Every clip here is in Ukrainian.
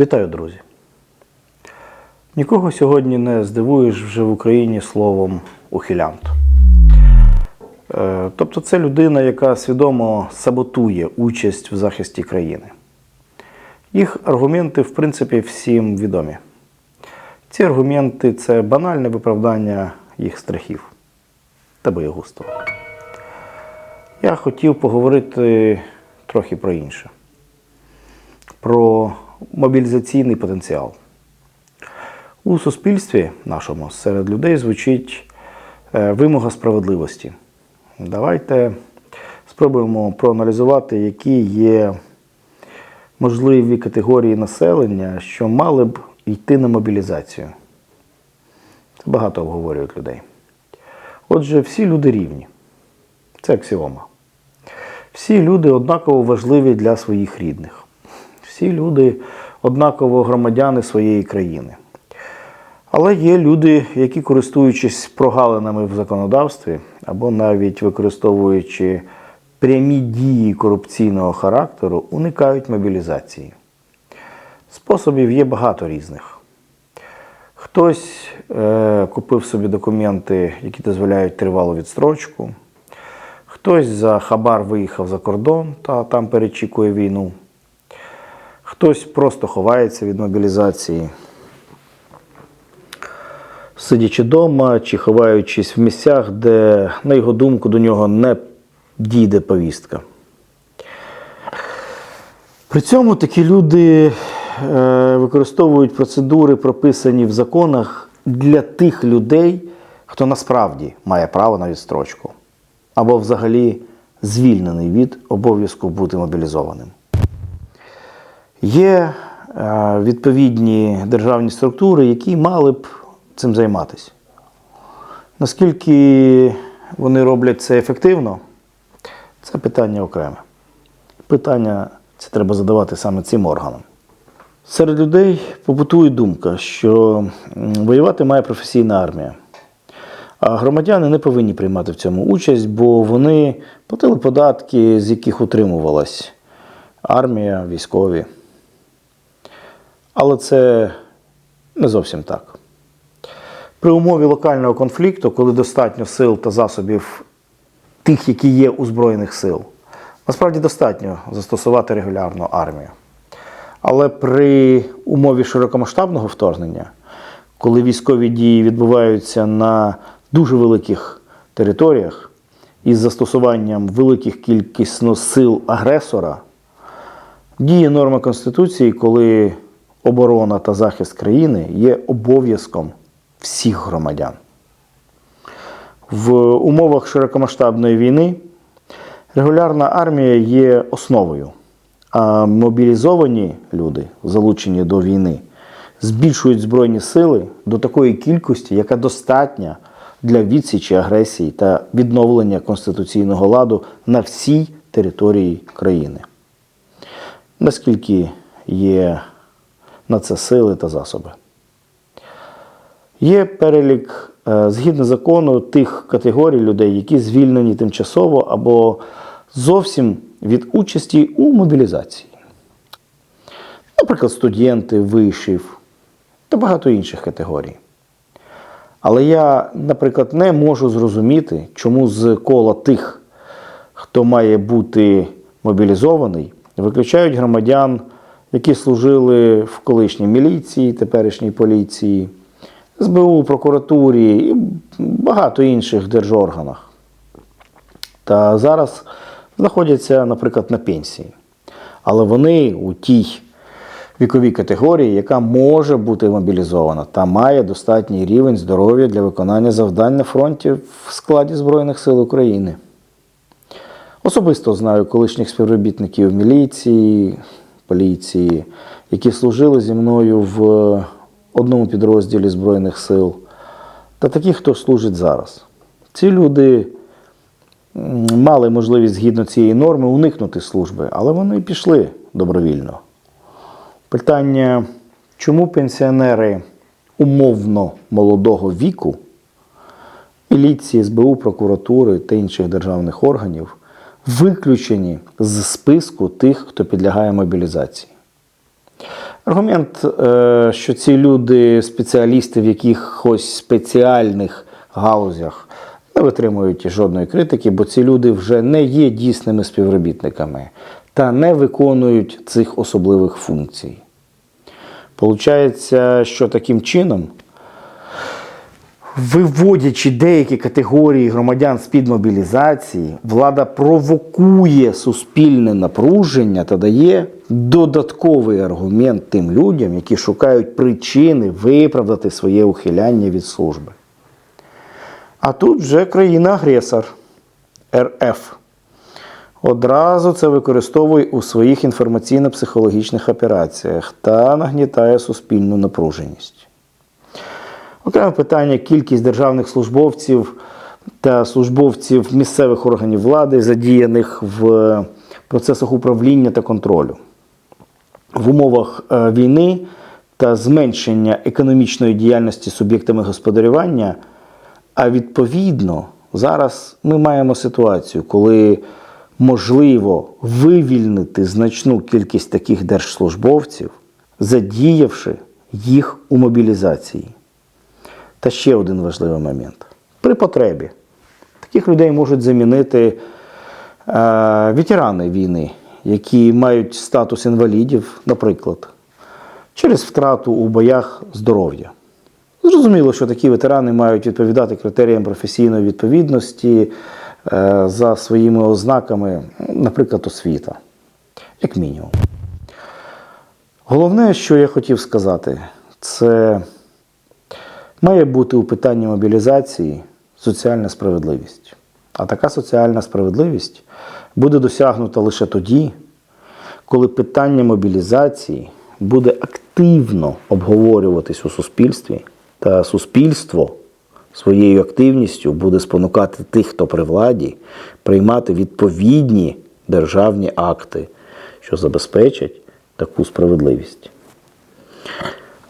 Вітаю, друзі! Нікого сьогодні не здивуєш вже в Україні словом ухилянт. Е, Тобто це людина, яка свідомо саботує участь в захисті країни. Їх аргументи, в принципі, всім відомі. Ці аргументи це банальне виправдання їх страхів та боєгузтва. Я хотів поговорити трохи про інше про мобілізаційний потенціал. У суспільстві нашому серед людей звучить е, вимога справедливості. Давайте спробуємо проаналізувати, які є можливі категорії населення, що мали б йти на мобілізацію. Це багато обговорюють людей. Отже, всі люди рівні. Це аксіома. Всі люди однаково важливі для своїх рідних. Всі люди однаково громадяни своєї країни. Але є люди, які, користуючись прогалинами в законодавстві, або навіть використовуючи прямі дії корупційного характеру, уникають мобілізації. Способів є багато різних. Хтось е, купив собі документи, які дозволяють тривалу відстрочку. Хтось за хабар виїхав за кордон та там перечікує війну. Хтось просто ховається від мобілізації, сидячи вдома чи ховаючись в місцях, де, на його думку, до нього не дійде повістка. При цьому такі люди е, використовують процедури, прописані в законах для тих людей, хто насправді має право на відстрочку, або взагалі звільнений від обов'язку бути мобілізованим. Є е, відповідні державні структури, які мали б цим займатися. Наскільки вони роблять це ефективно, це питання окреме. Питання це треба задавати саме цим органам. Серед людей побутує думка, що воювати має професійна армія. А громадяни не повинні приймати в цьому участь, бо вони платили податки, з яких утримувалась армія, військові. Але це не зовсім так. При умові локального конфлікту, коли достатньо сил та засобів тих, які є у Збройних сил, насправді достатньо застосувати регулярну армію. Але при умові широкомасштабного вторгнення, коли військові дії відбуваються на дуже великих територіях із застосуванням великих кількісно сил агресора, діє норма Конституції, коли оборона та захист країни є обов'язком всіх громадян. В умовах широкомасштабної війни регулярна армія є основою, а мобілізовані люди, залучені до війни, збільшують збройні сили до такої кількості, яка достатня для відсічі агресії та відновлення конституційного ладу на всій території країни. Наскільки є на це сили та засоби. Є перелік е, згідно закону тих категорій людей, які звільнені тимчасово або зовсім від участі у мобілізації. Наприклад, студенти, вишив та багато інших категорій. Але я, наприклад, не можу зрозуміти, чому з кола тих, хто має бути мобілізований, виключають громадян, які служили в колишній міліції, теперішній поліції, СБУ, прокуратурі і багато інших держорганах. Та зараз знаходяться, наприклад, на пенсії. Але вони у тій віковій категорії, яка може бути мобілізована та має достатній рівень здоров'я для виконання завдань на фронті в складі Збройних сил України. Особисто знаю колишніх співробітників міліції, поліції, які служили зі мною в одному підрозділі Збройних сил, та таких, хто служить зараз. Ці люди мали можливість згідно цієї норми уникнути служби, але вони пішли добровільно. Питання, чому пенсіонери умовно молодого віку, міліції, СБУ, прокуратури та інших державних органів виключені з списку тих, хто підлягає мобілізації? Аргумент, е, що ці люди спеціалісти в якихось спеціальних галузях не витримують жодної критики, бо ці люди вже не є дійсними співробітниками та не виконують цих особливих функцій. Получається, що таким чином, виводячи деякі категорії громадян з-під мобілізації, влада провокує суспільне напруження та дає додатковий аргумент тим людям, які шукають причини виправдати своє ухиляння від служби. А тут вже країна-агресор РФ. Одразу це використовує у своїх інформаційно-психологічних операціях та нагнітає суспільну напруженість. Окреме питання кількість державних службовців та службовців місцевих органів влади, задіяних в процесах управління та контролю. В умовах е, війни та зменшення економічної діяльності суб'єктами господарювання, а відповідно, зараз ми маємо ситуацію, коли можливо вивільнити значну кількість таких держслужбовців, задіявши їх у мобілізації. Та ще один важливий момент. При потребі таких людей можуть замінити е, ветерани війни, які мають статус інвалідів, наприклад, через втрату у боях здоров'я. Зрозуміло, що такі ветерани мають відповідати критеріям професійної відповідності е, за своїми ознаками, наприклад, освіта, як мінімум. Головне, що я хотів сказати, це має бути у питанні мобілізації соціальна справедливість. А така соціальна справедливість буде досягнута лише тоді, коли питання мобілізації буде активно обговорюватись у суспільстві, та суспільство своєю активністю буде спонукати тих, хто при владі, приймати відповідні державні акти, що забезпечать таку справедливість.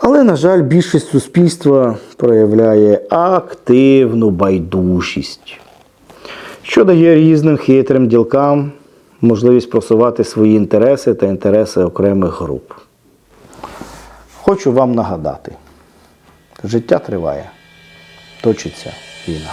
Але, на жаль, більшість суспільства проявляє активну байдужість, що дає різним хитрим ділкам можливість просувати свої інтереси та інтереси окремих груп. Хочу вам нагадати: життя триває, точиться війна.